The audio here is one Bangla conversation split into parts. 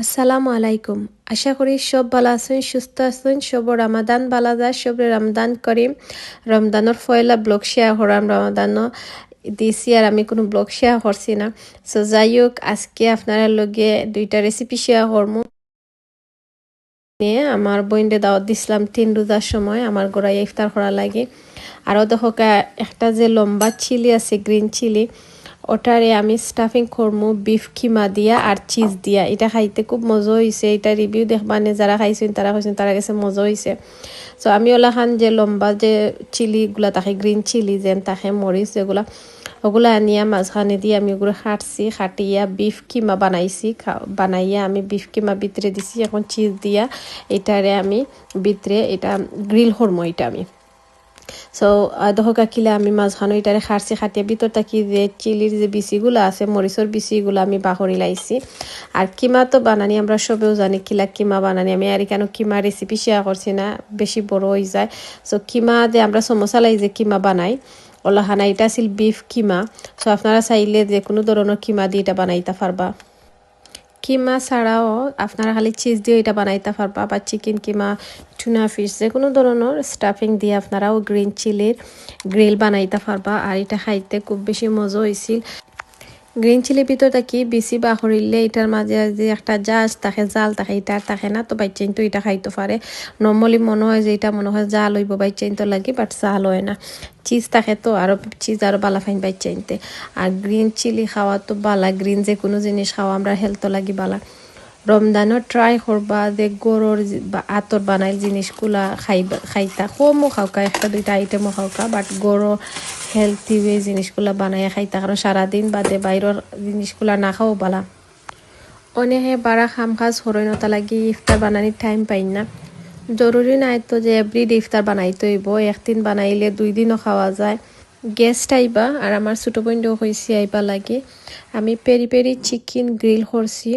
আসসালামু আলাইকুম। আশা করি সব ভালো আছেন, সুস্থ আছেন। সব রামাদান বালা যায়। সব রমদান করিম রমদানোর ফয়লা ব্লগ শেয়ার করাম রমাদানও দিছি আর আমি কোনো ব্লগ শেয়ার করছি না। সো যাই হোক, আজকে আপনারা লগে দুইটা রেসিপি শেয়ার করব নিয়ে আমার বইনডে দাওয়াত দিছিলাম তিন রোজার সময়, আমার গোড়ায় ইফতার করা লাগে। আরও দেখো একটা যে লম্বা চিলি আছে গ্রিন চিলি ওটারে আমি স্টাফিং করমু বিফ কিমা দিয়া আর চিজ দিয়া। এটা খাইতে খুব মজা হয়েছে এটা রিভিউ দেখবানে যারা খাইছেন তারা খাইছেন, তারা কাছে মজা হয়েছে সো আমি ওলা খান যে লম্বা যে চিলিগুলা থাকে গ্রিন চিলি যেন থাকে মরিচ যেগুলা, ওগুলো আনিয়া মাঝখানে দিয়ে আমি ওগুলো খাটছি, খাটিয়া বিফ কিমা বানাইছি বানাইয়া আমি বিফ কিমা ভিতরে দিছি, এখন চিজ দিয়া। এটারে আমি ভিতরে এটা গ্রিল হরমো এটা আমি। সো দহকা কিলা আমি মাঝখানো এটারে খারছি খাটিয়ে ভিতর থাকি যে চিলির যে বিচিগুলো আছে, মরিচর বিচিগুলো আমি বাহরি লাইছি। আর কিমা তো বানানি, আমরা সবেও জানি কিলা কিমা বানানি। আমি আর কেন কিমা রেসিপি শেয়ার করছি না, বেশি বড় হয়ে যায়। সো কিমা যে আমরা সমোসা লাই যে কিমা বানাই, ওলাহানা এটা আছিল বিফ কিমা। সো আপনারা চাইলে যে কোনো ধরনের কিমা দিয়ে এটা বানাইতে পারবা। কিমা ছাড়াও আপনারা খালি চিজ দিয়ে এটা বানাইতে পারবা বা চিকেন কিমা টুনা ফিশ যে কোনো ধরনের স্টাফিং দিয়ে আপনারাও গ্রিন চিলির গ্রিল বানাইতে পারবা। আর এটা খাইতে খুব বেশি মজা হয়েছিল গ্রিন চিলির ভিতর থাকি বেশি বা হরিলে এটার মাঝে যে একটা জাজ থাকে, জাল থাকে এটা থাকে না, তো বাই চেন তো এটা খাইতে পারে নর্মালি মনে হয় যে এটা মনে হয় জাল হইব বাই চেন তো লাগে বাট জাল হয় না। চিজ থাকে তো আরও চিজ আরও বালা ফাইন বাই চেনতে আর গ্রিন চিলি খাওয়া তো বালা গ্রিন যে কোনো জিনিস খাওয়া, আমরা হেলথ লাগি বালা। রমদানও ট্রাই করবা যে গরুর আতর বানাইল জিনিসগুলা খাইবা খাইতা। কমও খাওকা, একটা দুইটা আইটেমও খাওকা বাট গরু হেলথি ওয়ে জিনিসগুলা বানাইয়া খাইতা। কারণ সারাদিন বাদে বাইরের জিনিসগুলা না খাও বালা। অনেকে বারা খাম খাজ হরইনতা লাগি ইফতার বানানির টাইম পাই না। জরুরি নাই তো যে এভরিডে ইফতার বানাইতে হইব। একদিন বানাইলে দুই দিনও খাওয়া যায়। গেস্ট আইবা আর আমার ছোটো বোনটাও হয়েছে আইবা লাগে। আমি পেরি পেরি চিকেন গ্রিল করছি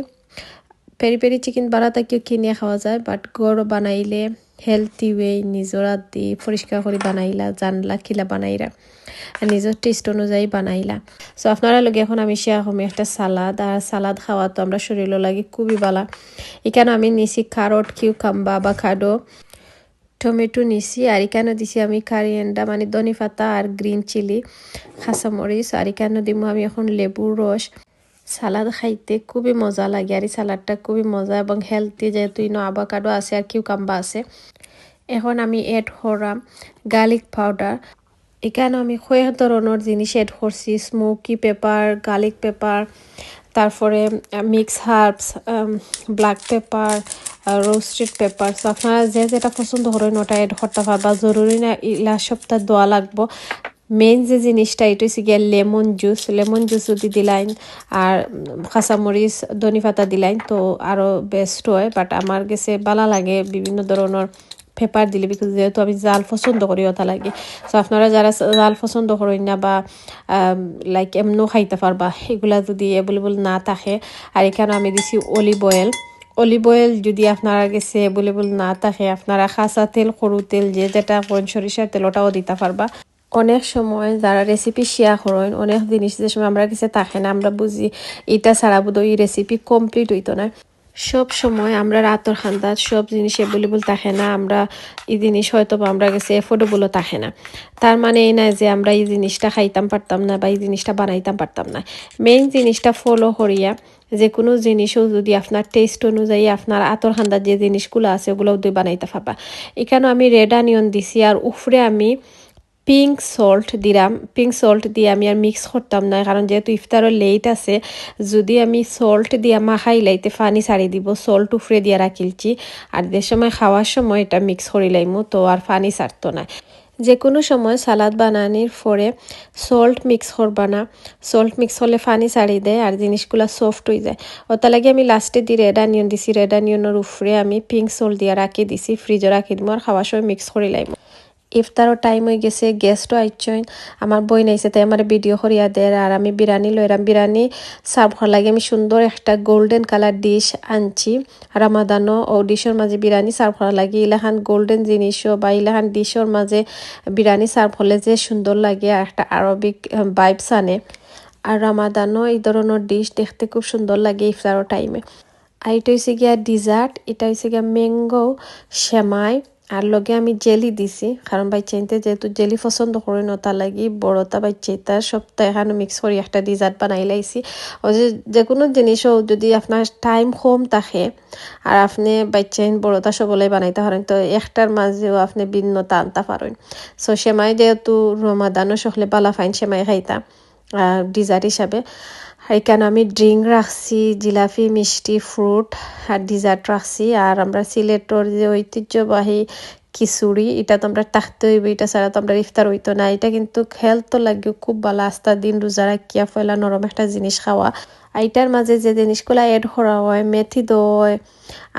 পেরি পেরি চিকেন বাড়াতাকেও কিনে খাওয়া যায় বাট গড় বানাইলে হেলথি ওয়ে নিজর দি পরিষ্কার করে বানাইলা, জানলা খিলা বানাইরা, আর নিজের টেস্ট অনুযায়ী বানাইলা। সো আপনারা লগে এখন আমি শেয়ার হম একটা সালাদ, আর সালাদ খাওয়া তো আমরা শরীরও লাগে খুবই বালা। এখানে আমি নিছি কিউ কাম্বা বা খাডো টমেটো নিছি, আর এখানে দিছি আমি কারিয়েন্ডা মানে ধনি পাতা আর গ্রিন চিলি খাসামরিচ আর এখানে দিব আমি এখন লেবুর রস। সালাদ খাইতে খুবই মজা লাগে আর এই সালাদটা খুবই মজা এবং হেলথি যেহেতু ইনো আবাকাডো আছে আর কিউকাম্বা আছে। এখন আমি এড করাম গার্লিক পাউডার এখানে আমি কয়েক ধরনের জিনিস এড করছি স্মোকি পেপার গার্লিক পেপার তারপরে mix herbs black pepper roasted pepper আপনারা যে যেটা পছন্দ করেন ওটা এড করতে পারবা। জরুরি না ইলা সপ্তাহ দোয়া লাগবো। মেইন যে জিনিসটা, এটা হচ্ছে গিয়ে লেমন জুস। লেমন জুস যদি দিলাইন আর কাঁচামরিচ, ধনি পাতা দিলাইন। তো আরও বেস্ট হয় বাট আমার কাছে ভালো লাগে বিভিন্ন ধরনের পেপার দিলে বিকজ যেহেতু আমি জাল পছন্দ করি ওটা লাগে। সো আপনারা যারা জাল পছন্দ করেন না বা লাইক এমনও খাইতে পারবা, এগুলা যদি অ্যাভেলেবল না থাকে। আর এখানে আমি দিছি অলিভ অয়েল অলিভ অয়েল যদি আপনারা গেছে অ্যাভেলেবল না থাকে, আপনারা খাসা তেল, সরু তেল, যে যেটা করেন সরিষার তেল, ওটাও দিতে পারবা। অনেক সময় যারা রেসিপি শেয়ার করেন, অনেক জিনিস যে সময় আমরা কাছে থাকে না, আমরা বুঝি এটা ছাড়া বোধ এই রেসিপি কমপ্লিট হইতো না। সব সময় আমরা রাতর খান্দাত সব জিনিস অ্যাভেলেবল থাকে না, আমরা এই জিনিস হয়তো বা আমরা কাছে এফোর্ডেবলও থাকে না। তার মানে এই না যে আমরা এই জিনিসটা খাইতাম পারতাম না বা এই জিনিসটা বানাইতাম পারতাম না। মেইন জিনিসটা ফলো করিয়া যে কোনো জিনিসও যদি আপনার টেস্ট অনুযায়ী আপনার আতর খান্দার যে জিনিসগুলো আছে ওগুলোও দুই বানাইতে পারবা। এখানেও আমি রেড আনিয়ন দিছি আর উফরে আমি পিঙ্ক সল্ট দিলাম। পিঙ্ক সল্ট দিয়ে আমি আর মিক্স করতাম না, কারণ যেহেতু ইফতারও লেট আছে, যদি আমি সল্ট দিয়ে মাখাই লাইতে পানি ছাড়ি দিব সল্ট উফরে দিয়ে রাখিলছি। আর যে সময় খাওয়ার সময় এটা মিক্স করি লাইমু, তো আর পানি ছাড়তো না। যে কোনো সময় সালাদ বানানির পরে সল্ট মিক্স করবা না। সল্ট মিক্স হলে পানি ছাড়ি দেয় আর জিনিসগুলো সফট হয়ে যায়। ওটা লাগে আমি লাস্টে দিয়ে রেড আনিয়ন দিছি রেড আনিয়নের উপরে আমি পিঙ্ক সল্ট দিয়ে রাখি দিছি ফ্রিজে রাখি দিব আর খাওয়ার সময় মিক্স করে লাইমু। ইফতারও টাইম হয়ে গেছে গেস্টও আইচইন আমার বই নাইছে তাই আমার ভিডিও করিয়া দেয় আর আমি বিরিয়ানি লইরাম বিরিয়ানি সার্ভ হওয়ার লাগে আমি সুন্দর একটা গোল্ডেন কালার ডিশ আনছি। রামাদানও ও ডিশের মাঝে বিরিয়ানি সার্ভ করা লাগে। ইলাহান গোল্ডেন জিনিসও বা ইলাহান ডিশের মাঝে বিরিয়ানি সার্ভ হলে যে সুন্দর লাগে আর একটা আরবিক বাইবস আনে। আর রামাদানও এই ধরনের ডিশ দেখতে খুব সুন্দর লাগে ইফতারও টাইমে আর এটা হয়েছে গিয়া ডিজার্ট এটা হয়েছে গিয়া ম্যাঙ্গো সেমাই আর লগে আমি জেলি দিছি কারণ বাচ্চাইতে যেহেতু জেলি পছন্দ করি না তার লাগি বড়টা বাচ্চাইতা সবটা এখানে মিক্স করি একটা ডিজার্ট বানাই লাইছি ও যে যে কোনো জিনিসও যদি আপনার টাইম কম থাকে আর আপনি বাচ্চাইন বড়তা সবলে বানাইতে পারেন তো একটার মাঝেও আপনি ভিন্নতা আনতে পারেন সো সেমাই যেহেতু রমাদানও সকলে বালা ফাইন সেমাই খাইতা আর ডিজার্ট হিসাবে এখানে আমি ড্রিঙ্ক রাখছি, জিলাপি, মিষ্টি, ফ্রুট, আর ডিজার্ট রাখছি, আর আমরা সিলেটর যে ঐতিহ্যবাহী খিচুড়ি, এটা তো আমরা থাকতে হইব, এটা ছাড়া তো আমরা ইফতার হইতো না। এটা কিন্তু হেলথ তো লাগে খুব ভালো, আস্তা দিন রোজা রাখিয়া ফেলা নরম একটা জিনিস খাওয়া। এটার মাঝে যে জিনিসগুলো এড করা হয়, মেথি দই,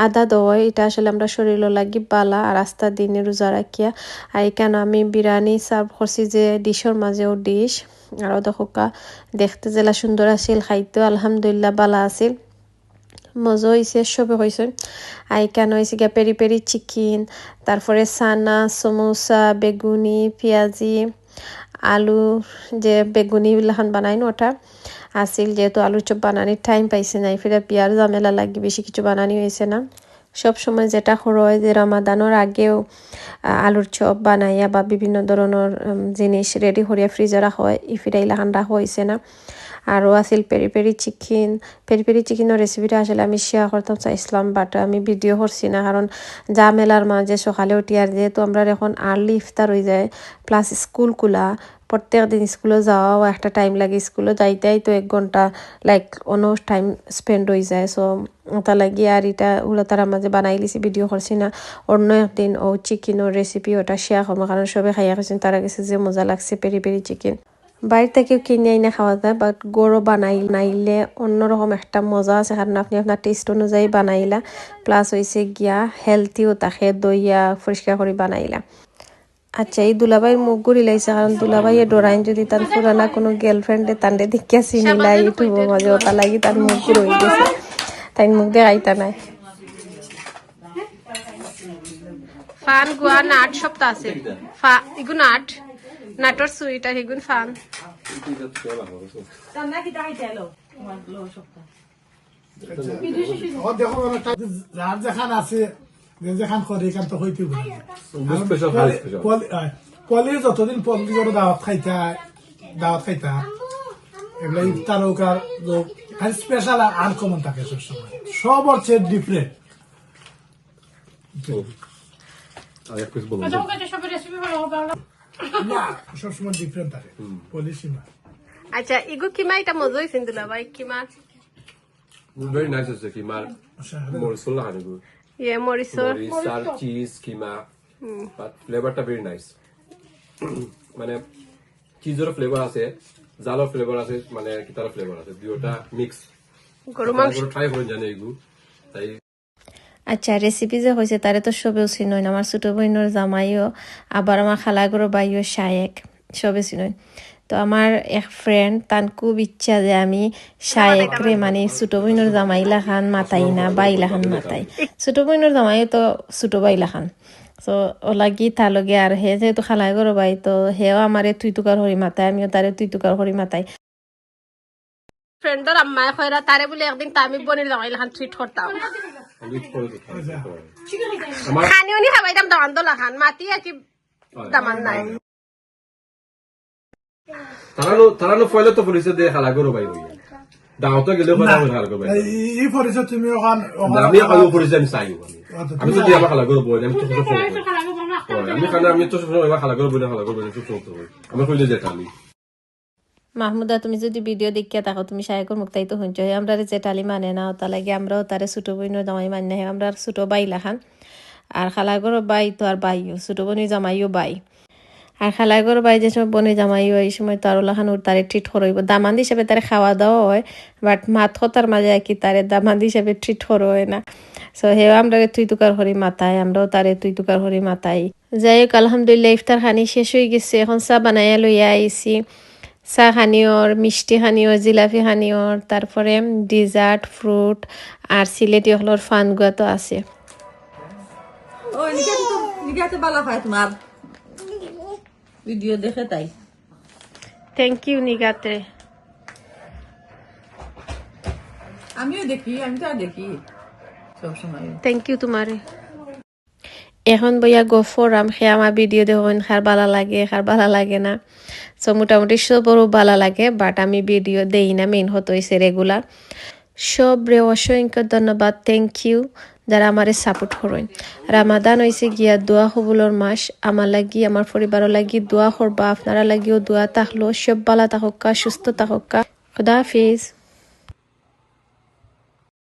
আদা দই, এটা আসলে আমরা শরীরও লাগি বালা আর আস্তা দিনে রোজা রাখিয়া। আর এখানে আমি বিরিয়ানি সার্ভ করছি যে ডিশের মাঝেও ডিশ আরও দেখা দেখতে জেলা সুন্দর আছিল, খাইতেও আলহামদুলিল্লাহ বালা আছিল। মজা হয়েছে সবে হয়েছে এখানে হয়েছে গিয়া পেরি পেরি চিকেন তারপরে সানা, সমোসা, বেগুনি, পেঁয়াজি, আলু, যে বেগুনি বিলাখান বানাই না ওটা। আসিল যেহেতু আলুর চপ বানানির টাইম পাইছে না ফিরে পিয়ার ঝামেলা লাগে, বেশি কিছু বানানি হয়েছে না। সব সময় যেটা হয় যে রমাদানোর আগেও আলুর চপ বানাইয়া বা বিভিন্ন ধরনের জিনিস রেডি করিয়া ফ্রিজে রাখা হয় ইফিরা হান রাখা হয়েছে না। আরও আছিল peri peri chicken. Peri peri চিকেনের রেসিপিটা আসলে আমি শেয়ার করতাম চাইছিলাম বাট আমি ভিডিও করছি না কারণ যা মেলার মাঝে সকালে উঠি আর যেহেতু আমরা এখন আর্লি ইফতার হয়ে যায় প্লাস স্কুল খোলা প্রত্যেক দিন স্কুলে যাওয়াও একটা টাইম লাগে স্কুলে যাইতেই তো এক ঘণ্টা লাইক অন্য টাইম স্পেন্ড হয়ে যায় সো ওটা লাগি আর এটা ওগুলো তারা মাঝে বানাই লিছি ভিডিও করছি না। অন্য একদিন ও চিকেনের রেসিপি ওটা শেয়ার করব কারণ সবাই খাইয়া খাইছেন তারা গেছে যে মজা লাগছে পেরি পেরি চিকেন বাইরে থেকেও কিনে আইনা খাওয়া যায় বাট গরু বানাই নাইলে অন্যরকম একটা মজা আছে। কারণ আপনি আপনার টেস্ট অনুযায়ী বানাইলা প্লাস হয়েছে গিয়া হেলথিও তাকে দইয়া পরিষ্কার করে বানাইলা। আচ্ছা এই দুলাবাই মুখ ঘুরি লাইছে কারণ দুলাবাইয়ে ডোরাইন যদি তার পুরানা কোনো গার্লফ্রেন্ডে তান্ডে দেখিয়া চিনিলা ইউটিউব মাঝে ওটা লাগি তার মুখ ঘুরে গেছে। তাই মুখ দেখাইতা নাই। ফান গুয়া নাট সপ্তাহ আছে। ফা ইগুন নাট। নাটর সুইট আর ইগুন ফান। যার যেখান আছে যেখান করে এখান তো হইতে পারে special, very special. পলি যতদিন দাওয়াত খাইতা দাওয়াত খাইতা এগুলো ইফতার আর স্পেশাল আর আনকমন থাকে সবসময় সব হচ্ছে ডিফারেন্ট না সবসময় ডিফারেন্ট থাকে। পলিসীমা আচ্ছা ইগু কিমা এটা মজা হয়েছে দুলাবাই কিমা? ভেরি নাইস আছে মরিসল ইয়ে চিজ কিমা। বাট ফ্লেভারটা ভেরি নাইস মানে চিজের ফ্লেভার আছে জালের ফ্লেভার আছে মানে কিতার ফ্লেভার আছে দুইটা মিক্স গরু মাংস। ট্রাই করে জানে এগু তাই আচ্ছা রেসিপি যে হয়েছে তারে তো সবেও চিনই আমার ছোট বোনের জামাইও, আবার আমার খালাগরো বাইও শায়েক, সবে চিনই তো আমার এক ফ্রেন্ড তার খুব ইচ্ছা যে আমি শায়েক রে মানে ছোট বোনের জামাইলা খান মাতাই না, বাইলা খান মাতাই। ছোট বোনের জামাই তো ছোট বাইলা খান। তো ওলাগি তালগে আর হে, যেহেতু খালাই বাই তো হেও আমারে তুই তুকার হরি মাতাই, আমিও তারে তুই তুকার হরি মাতাই। ফ্রেন্ডর আম্মায় কইরা তারে বলে একদিন তামি বনির জামাইলা খান করতাম আমি করে তো আমার খানিও নি দামান দোলা খান মাতি আর কি দামান নাই তারানো তারানো ফয়লে তো বলিছে দে খালা করো বাই হইয়া দাওতো গেলে কথা বলে খালা করো এই পরিচয় তুমি ওখান আমি খালো পরিছে আমি চাই আমি আমি যদি আমার খালা করো আমি তো আমি খানা আমি তো সব সময় না আমি কইলে যেটা আমি মাহমুদা, তুমি যদি ভিডিও দেখিয়া থাকো, তুমি সাহেবের মুখ তাই তো শুনছো হে আমরা জেঠালি মানে না, তা লাগে আমরাও তারে ছোট বোনের জামাই মানে না আমরা ছোট বাই লাখান আর খালাগরও বাই তো আর বাইও ছোট বোনের জামাইও বাই আর খালাগর বাই যে সময় বোনের জামাইও এই সময় তো আরও লাখান ওর তারে ট্রিট করইব। দামান হিসাবে তারে খাওয়া দাওয়া হয়, বাট মাত কথার মাঝে আর কি তারে দামান হিসাবে ট্রিট করো হয় না। সো হে আমরা তুই তুকার হরি মাতাই আমরাও তারে তুই তুকার হরি মাতাই যাই হোক, আলহামদুলিল্লাহ, ইফতার খানি শেষ হয়ে গেছে। এখন চা বানাইয়া লইয়া আইছি। চাহ খানিওর মিষ্টি খানিওর জিলাপি খানিওর তারপরে ডিজার্ট ফ্রুট আর সিলেটি হলর ফানগুয়া তো আছে। ভিডিও দেখে তাই। থ্যাংক ইউ নিগাতে আমিও দেখি আমি তো দেখি। সবসময়। থ্যাংক ইউ তোমারে। এখন বইয়া গফরাম সে আমার ভিডিও দেখুন খার ভালো লাগে খার ভালো লাগে না। সো মোটামুটি সবরও ভালো লাগে বাট আমি ভিডিও দেই না মেইন হতো হয়েছে রেগুলার সব রে অসংখ্য ধন্যবাদ থ্যাংক ইউ যারা আমারে সাপোর্ট করেন। রামাদান হয়েছে গিয়া, দোয়া হবুলর মাস। আমার লাগি, আমার পরিবারের লাগি দোয়া করবা, আপনারা লাগিও দোয়া থাকল সব ভালো থাকা সুস্থ থাকা খুদা হাফিজ।